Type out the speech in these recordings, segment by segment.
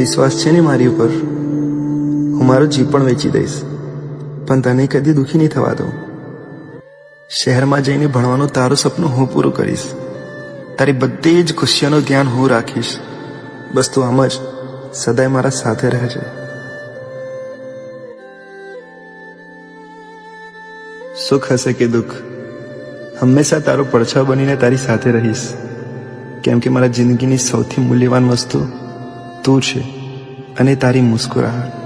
વિશ્વાસ છે ને મારી ઉપર? હું મારો જીવ પણ વેચી દઈશ. પણ તને કદી દુઃખી નહીં થવા દઉં. શહેરમાં જઈને ભણવાનું તારું સપનું હું પૂરું કરીશ. તારી બધી જ ખુશીઓનું ધ્યાન હું રાખીશ. બસ તું આમ જ સદાય મારા સાથે રહેજે. સુખ હશે કે દુઃખ? હંમેશા તારો પડછાવ બનીને તારી સાથે રહીશ. કેમ કે મારા જિંદગીની સૌથી મૂલ્યવાન વસ્તુ તું છે અને તારી મુસ્કુરાહટ.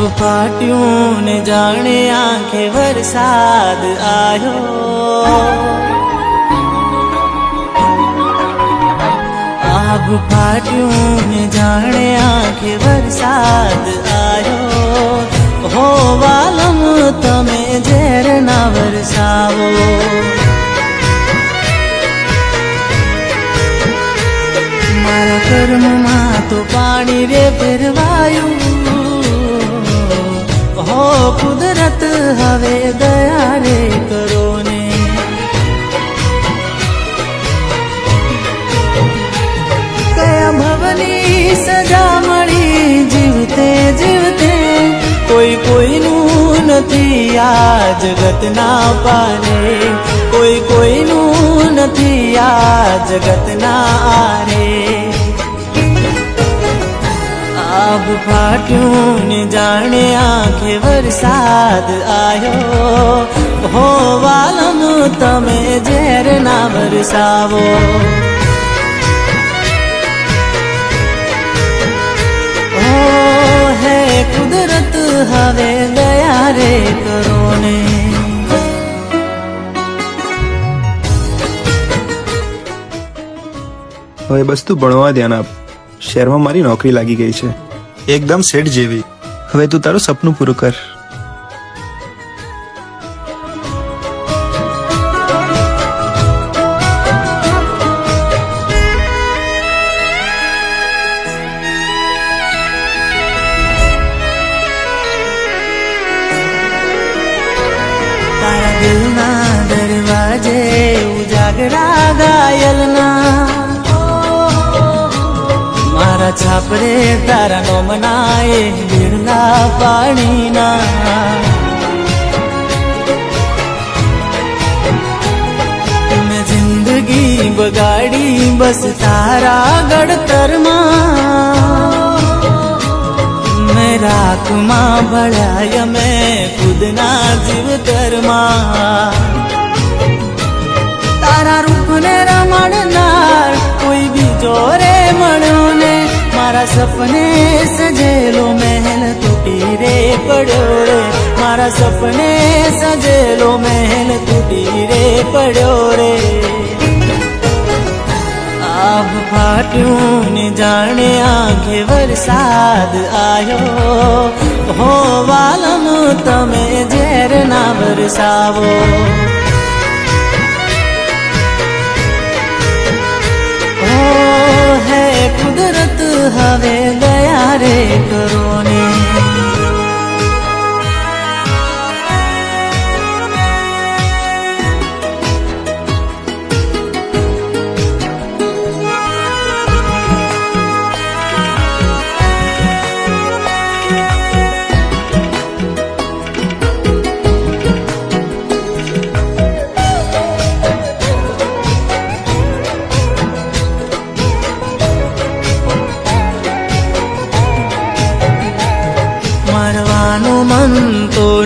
આભ ફાટ્યું ને જાણે આંખે વરસાદ આવ્યો આભ ફાટ્યું ને જાણે આંખે વરસાદ આવ્યો હો વાલમ તમે ઝેર ના વરસાવો મારા કર્મમાં તો પાણી રે ફેરવાયું હો કુદરત હવે દયા રે કરો ને. કયા ભવની સજા મળી જીવતે જીવતે, કોઈ કોઈનું નથી આ જગતના પાને. કોઈ કોઈનું નથી આ જગતના આરે આબ ફાટ્યું ને જાણે આંખે વરસાદ આવ્યો હો વાલમ, તમે ઝેર ના વરસાવો. કુદરત, હવે દયા રે કરો ને હવે બસ તું ભણવા ધ્યાન આપ. શહેરમાં મારી નોકરી લાગી ગઈ છે. એકદમ સેટ જેવી. હવે તું તારું સપનું પૂરું કર. છાપરે તારા નો મનાએ બીડલા પાણીના જિંદગી બગાડી બસ તારા ગડતરમાં મેં રાખમાં ભળાય મેં ખુદના જીવતરમાં. તારા રૂપને રમણનાર કોઈ બીજો રે મળ્યો ને મારા સપને સજેલો મહેલ તૂટી રે પડ્યો રે. મારા સપને સજેલો મહેલ તૂટી રે પડ્યો રે. આભ ફાટ્યું ને જાણે આંખે વરસાદ આવ્યો. હો વાલમ, તમે ઝેર ના વરસાવો. હે કુદરત હવે દયા રે કરો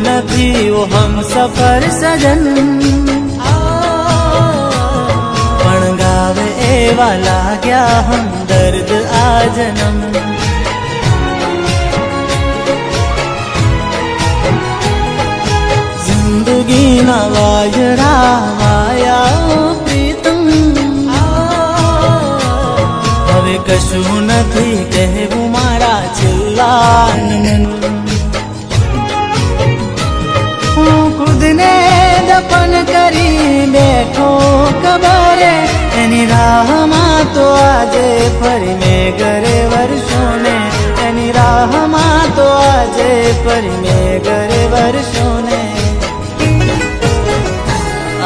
न थियो हम सफर सजन पण गावे एवा लाग्या हम दर्द आ जनम जिंदगी ना वाजरा आया प्रीतम હવે કશું નથી કહેવું મારા છેલ્લા આનંદનું દફન કરી બેઠો કબરે, એની રાહમાં તો આજે ફરી મેં ઘરે વર્ષોને એની રાહમાં તો આજે ફરી મેં ઘરે વર્ષોને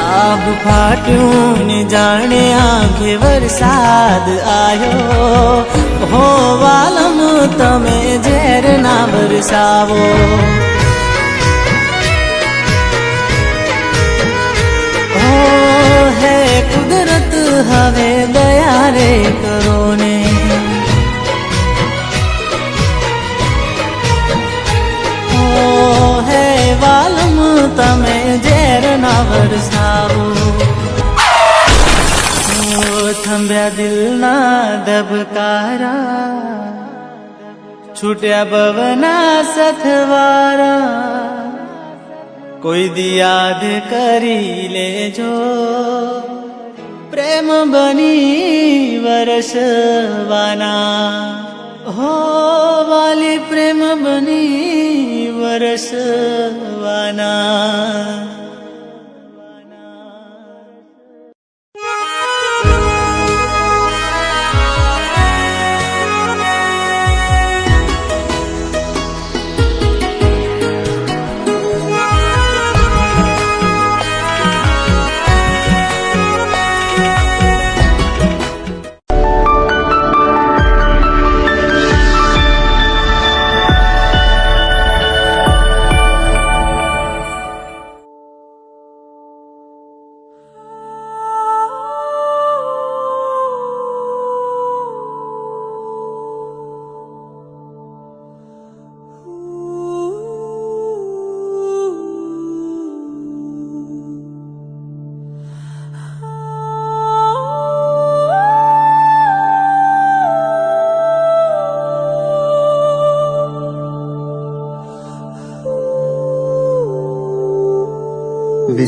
આબ ફાટ્યું ને જાણે આંખે વરસાદ આવ્યો હો વાલમ, તમે ઝેર ના વરસાવો. હવે દયા રે કરો ને ઓ હે વાલમ તમે ઝેર ના વરસાવો ઓ થંભ્યા દિલના ધબકારા છૂટ્યા બવના સથવારા કોઈ દી યાદ કરી લેજો પ્રેમ બની વરસવાના હો વાલી પ્રેમ બની વરસવાના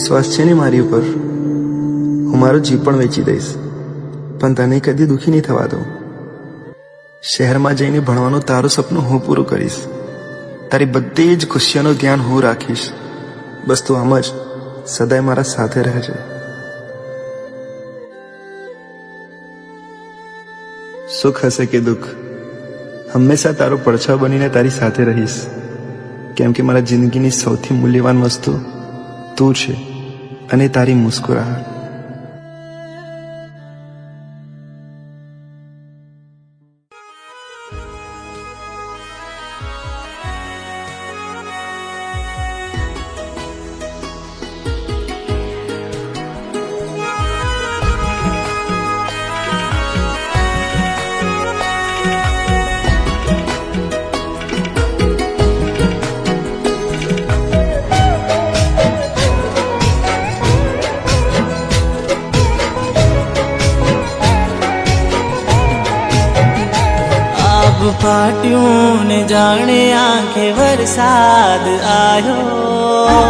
વિશ્વાસ છે ને મારી ઉપર? હું મારું જીવ પણ વેચી દઈશ. પણ તને કદી દુઃખી નહીં થવા દઉં શહેરમાં જઈને ભણવાનું તારું સપનું હું પૂરું કરીશ. તારી બધી જ ખુશીઓનું ધ્યાન હું રાખીશ. બસ તું આમ જ સદાય મારા સાથે રહેજે. સુખ હશે કે દુઃખ? હંમેશા તારો પડછાવ બનીને તારી સાથે રહીશ. કેમ કે મારા જિંદગીની સૌથી મૂલ્યવાન વસ્તુ તું છે. અને તારી મુસ્કુરાહટ. ફાટ્યું ને જાણે આંખે વરસાદ આવ્યો.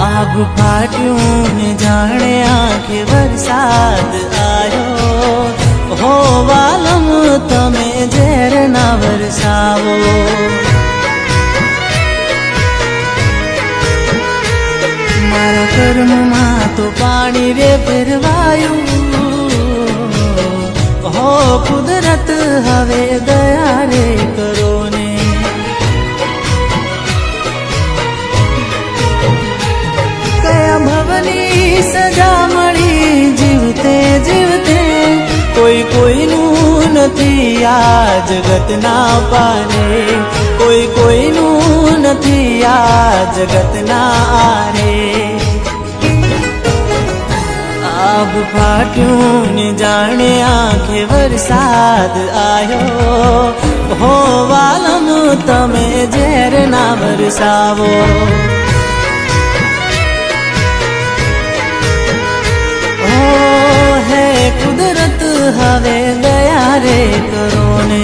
આગ ફાટ્યું ને જાણે આંખે વરસાદ આવ્યો. હો વાલમ, તમે ઝેર ના વરસાવો. મારા કર્મમાં તો પાણી રે ફેરવાયું હો કુદરત હવે દયા રે કરો ને. કયા ભવની સજા મળી જીવતે જીવતે, કોઈ કોઈનું નથી આ જગતના પારે કોઈ કોઈનું નથી આ જગતના આરે આબ ફાટ્યું ને જાણે આંખે વરસાદ આવ્યો હો વાલમ, તમે ઝેર ના વરસાવો. હે કુદરત, હવે દયા રે કરો ને.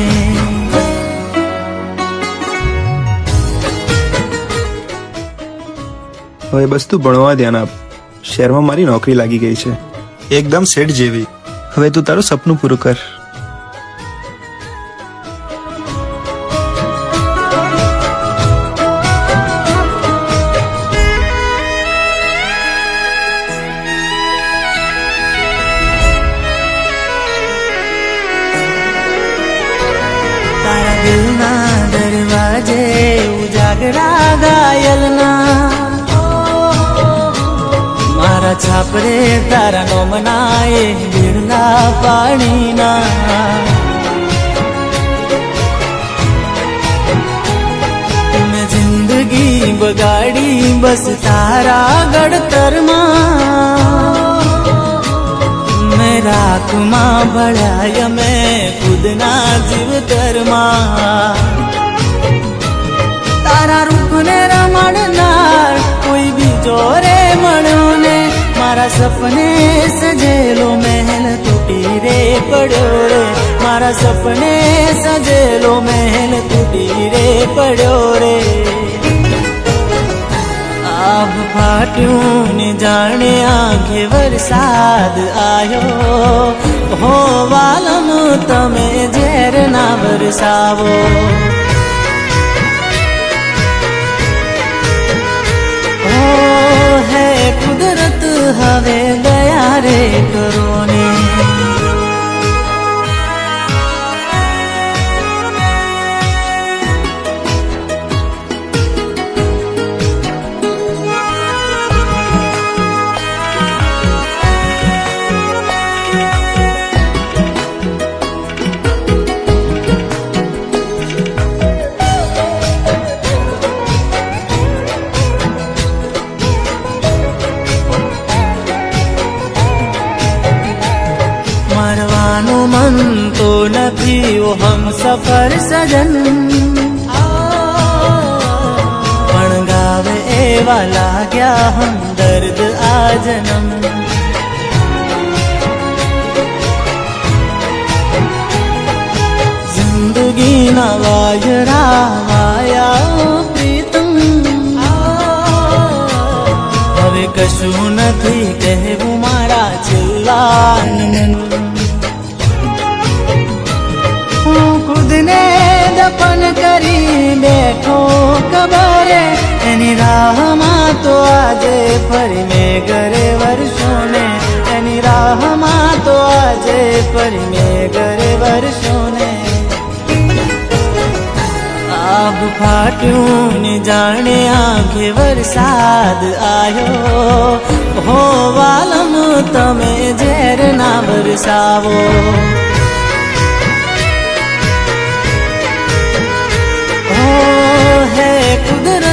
હવે બસ તું ભણવા ધ્યાન આપ. શહેરમાં મારી નોકરી લાગી ગઈ છે. એકદમ સેટ જેવી. હવે તું તારું સપનું પૂરું કર. છાપરે તારા નોમના એ બિરલા પાણીના. મેં જિંદગી બગાડી, બસ તારા ગડતરમાં મેં રાખમાં ભળાય, મેં ખુદના જીવતરમાં. તારા રૂપને રમણનાર કોઈ બીજો રે મળ્યો ને મારા સપને સજેલો મહેલ તૂટી રે પડ્યો રે. મારા સપને સજેલો મહેલ તૂટી રે પડ્યો રે. આભ ફાટ્યું ને જાણે આંખે વરસાદ આવ્યો. હો વાલમ તમે ઝેર ના વરસાવો. હવે દયા રે કરો ઓ હમ સફર સજન પણ ગાવે એવા લાગ્યા હમ દર્દ આ જનમ જિંદગીના વાયરા દફન કરી બેઠો કબરે એની રાહમાં તો આજે ફરી મેં ઘરે વર્ષોને એની રાહમાં તો આજે ફરી મેં ઘરે વર્ષોને આભ ફાટ્યું ને જાણે આંખે વરસાદ આવ્યો હો વાલમ, તમે ઝેર ના વરસાવો. உதர